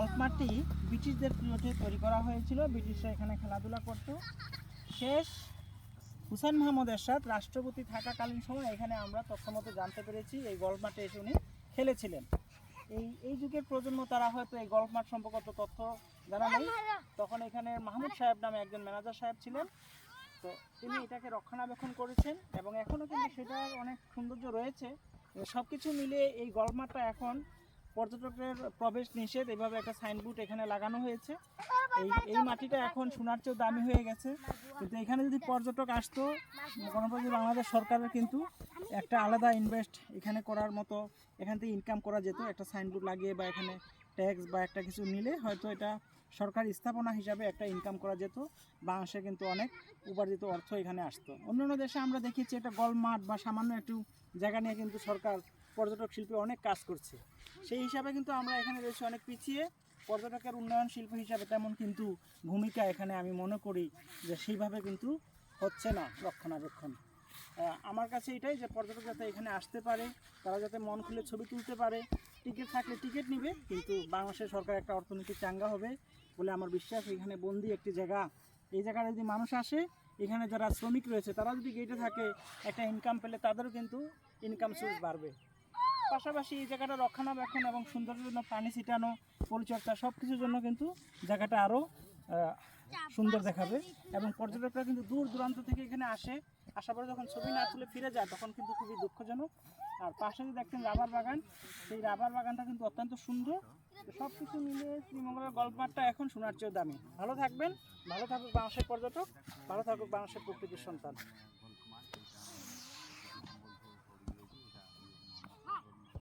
Golf মাঠটি ব্রিটিশদের পিরিয়ডে তৈরি করা হয়েছিল। ব্রিটিশরা এখানে খেলাধুলা করত। শেষ হুসেন মোহাম্মদ এরশাদ রাষ্ট্রপতি থাকাকালীন সময় এখানে আমরা তথ্যমত জানতে পেরেছি, এই গল্ফ মাঠে এসে উনি খেলেছিলেন। এই এই যুগের প্রজন্ম তারা হয়তো এই গল্ফ মাঠ সম্পর্কিত তথ্য জানা নেই। তখন এখানে মাহমুদ সাহেব নামে একজন ম্যানেজার সাহেব ছিলেন। তো তিনি এটাকে রক্ষণাবেক্ষণ করেছেন এবং এখনও কিন্তু সেটার অনেক সৌন্দর্য রয়েছে। সব কিছু মিলিয়ে এই গল্ফ মাঠটা এখন পর্যটকের প্রবেশ নিষেধ এভাবে একটা সাইনবোর্ড এখানে লাগানো হয়েছে। এই এই মাটিটা এখন সোনার চেয়েও দামি হয়ে গেছে। কিন্তু এখানে যদি পর্যটক আসতো গণপ্রজাতন্ত্রী বাংলাদেশ সরকারের কিন্তু একটা আলাদা ইনভেস্ট এখানে করার মতো এখান থেকে ইনকাম করা যেত একটা সাইনবোর্ড লাগিয়ে বা এখানে ট্যাক্স বা একটা কিছু নিলে হয়তো এটা সরকার স্থাপনা হিসাবে একটা ইনকাম করা যেত বাংলাদেশে কিন্তু অনেক উপার্জিত অর্থ এখানে আসতো। অন্যান্য দেশে আমরা দেখেছি একটা গল মাঠ বা সামান্য একটু জায়গা নিয়ে কিন্তু সরকার পর্যটক শিল্পে অনেক কাজ করছে। সেই হিসাবে কিন্তু আমরা এখানে রয়েছে অনেক পিছিয়ে। পর্যটকের উন্নয়ন শিল্প হিসাবে তেমন কিন্তু ভূমিকা এখানে আমি মনে করি যে সেইভাবে কিন্তু হচ্ছে না রক্ষণাবেক্ষণ। আমার কাছে এটাই যে পর্যটক যাতে এখানে আসতে পারে, তারা যাতে মন খুলে ছবি তুলতে পারে, টিকিট থাকলে টিকিট নিবে, কিন্তু বাংলাদেশের সরকার একটা অর্থনৈতিক চাঙ্গা হবে বলে আমার বিশ্বাস। এখানে বন্দি একটি জায়গা। এই জায়গায় যদি মানুষ আসে, এখানে যারা শ্রমিক রয়েছে, তারা যদি গেটে থাকে, একটা ইনকাম পেলে তাদেরও কিন্তু ইনকাম সোর্স বাড়বে। পাশাপাশি এই জায়গাটা রক্ষণাবেক্ষণ এবং সৌন্দর্যের জন্য পানি ছিটানো, পরিচর্যা সব কিছুর জন্য কিন্তু জায়গাটা আরও সুন্দর দেখাবে। এবং পর্যটকরা কিন্তু দূর দূরান্ত থেকে এখানে আসে। আসার পরে যখন ছবি না তুলে ফিরে যায়, তখন কিন্তু খুবই দুঃখজনক। আর পাশে যদি দেখতেন রাবার বাগান, সেই রাবার বাগানটা কিন্তু অত্যন্ত সুন্দর। সব কিছু মিলিয়ে শ্রীমঙ্গলের গল্প মাঠটা এখন শোনার চেয়েও দামি। ভালো থাকবেন, ভালো থাকুক বাংলাদেশের পর্যটক, ভালো থাকুক বাংলাদেশের প্রকৃতির সন্তান।